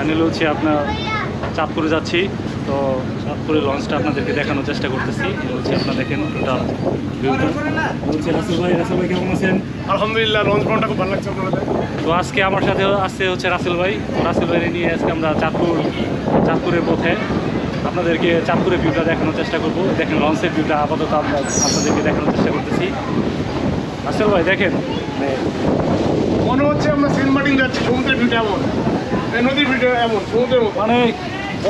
Finally হচ্ছে আপনার চাঁদপুরে যাচ্ছি। তো চাঁদপুরের লঞ্চটা আপনাদেরকে দেখানোর চেষ্টা করতেছি। হচ্ছে আপনার দেখেন টোটাল ভিউটা। হচ্ছে রাসেল ভাই রাসেল ভাই কেমন আছেন? আলহামদুলিল্লাহ লঞ্চ ভ্রমণটা খুব ভালো লাগছে আপনাদের। তো আজকে আমার সাথে আসছে হচ্ছে রাসেল ভাই। রাসেল ভাই নিয়ে আজকে আমরা চাঁদপুর চাঁদপুরের পথে আপনাদেরকে চাঁদপুরের ভিউটা দেখানোর চেষ্টা করব। দেখেন লঞ্চের ভিউটা আপাতত আমরা আপনাদেরকে দেখানোর চেষ্টা করতেছি। রাসেল ভাই দেখেন। মানে মনে হচ্ছে আমরা সেন্ট মার্টিন যাচ্ছি সমুদ্রের ভিউটা এমন। মানে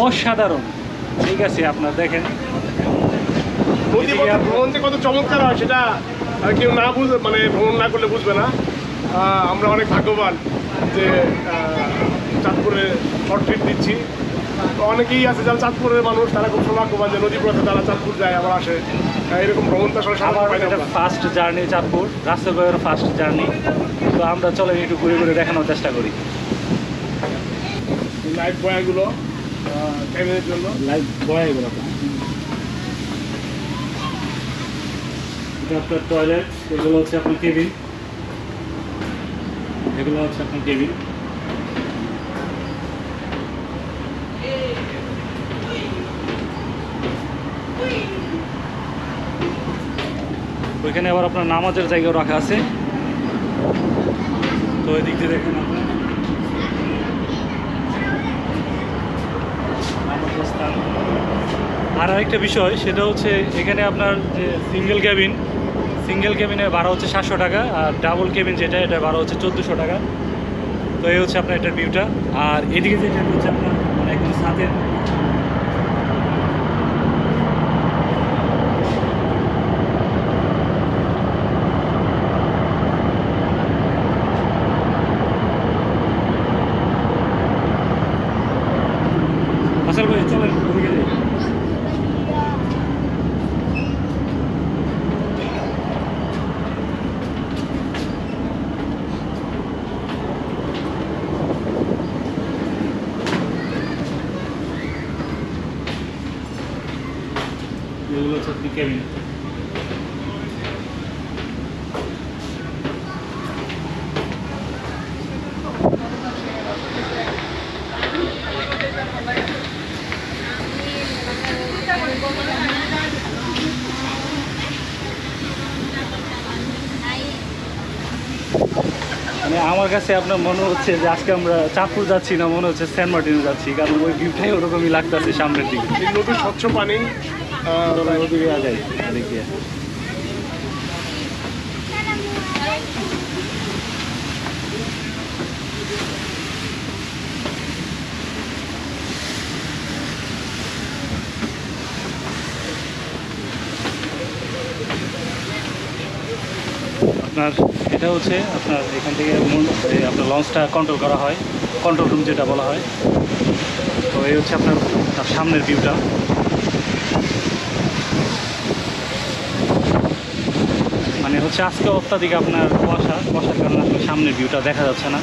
অসাধারণ। ঠিক আছে আপনার দেখেন। নদী ভ্রমণ যে কত চমৎকার হয় সেটা আর কেউ না বুঝে মানে ভ্রমণ না করলে বুঝবে না। আমরা অনেক ভাগ্যবান যে চাঁদপুরে শর্ট ট্রিপ দিচ্ছি। তো অনেকেই আছে যারা চাঁদপুরের মানুষ তারা খুব সৌভাগ্যবান যে নদী পথে তারা চাঁদপুর যায় আবার আসে। এরকম ভ্রমণ তো আসলে ফার্স্ট জার্নি চাঁদপুর ভাইয়ের ফার্স্ট জার্নি তো আমরা চলে একটু ঘুরে ঘুরে দেখানোর চেষ্টা করি। লাইফ বয়াগুলো ক্যামেরার জন্য। লাইভ বয় এগুলো এটা আপনার টয়লেট এগুলো হচ্ছে আপনার কেবিন এগুলো হচ্ছে আপনার কেবিন ওইখানে আবার আপনার নামাজের জায়গাও রাখা আছে। তো ওই দিক দিয়ে দেখুন আপনার নামাজের স্থান। আর আরেকটা বিষয়, সেটা হচ্ছে এখানে আপনার যে সিঙ্গেল ক্যাবিন সিঙ্গেল ক্যাবিনের ভাড়া হচ্ছে সাতশো টাকা আর ডাবল ক্যাবিন যেটা এটা ভাড়া হচ্ছে চোদ্দোশো টাকা। তো এই হচ্ছে আপনার এটার ভিউটা আর এদিকে যেটা হচ্ছে আপনার মানে একদম সাথে। আসল চলেন। মানে আমার কাছে আপনার মনে হচ্ছে যে আজকে আমরা চাঁদপুর যাচ্ছি না মনে হচ্ছে সেন্ট মার্টিনে যাচ্ছি কারণ ওই ভিউটাই ওরকমই লাগতেছে সামনের দিকে। এই নদীর স্বচ্ছ পানি আপনার, এটা হচ্ছে আপনার এখান থেকে আপনার লঞ্চটা কন্ট্রোল করা হয় কন্ট্রোল রুম যেটা বলা হয়। তো এই হচ্ছে আপনার সামনের ভিউটা মানে হচ্ছে আজকে অত্যাধিক আপনার কুয়াশা। কুয়াশার কারণে আসলে সামনের ভিউটা দেখা যাচ্ছে না।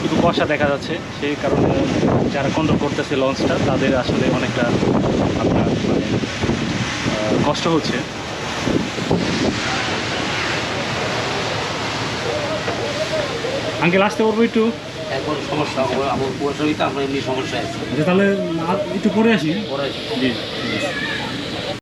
শুধু কুয়াশা দেখা যাচ্ছে সেই কারণে যারা কন্ট্রোল করতেছে লঞ্চটা তাদের আসলে অনেকটা আপনার মানে কষ্ট হচ্ছে। আঙ্কেল আসতে পারব একটু? এখন সমস্যা আমার কুয়াশা হইতে আমরা এমনি সমস্যা আছে। আচ্ছা তাহলে একটু পরে আসি। পরে আসি। জি।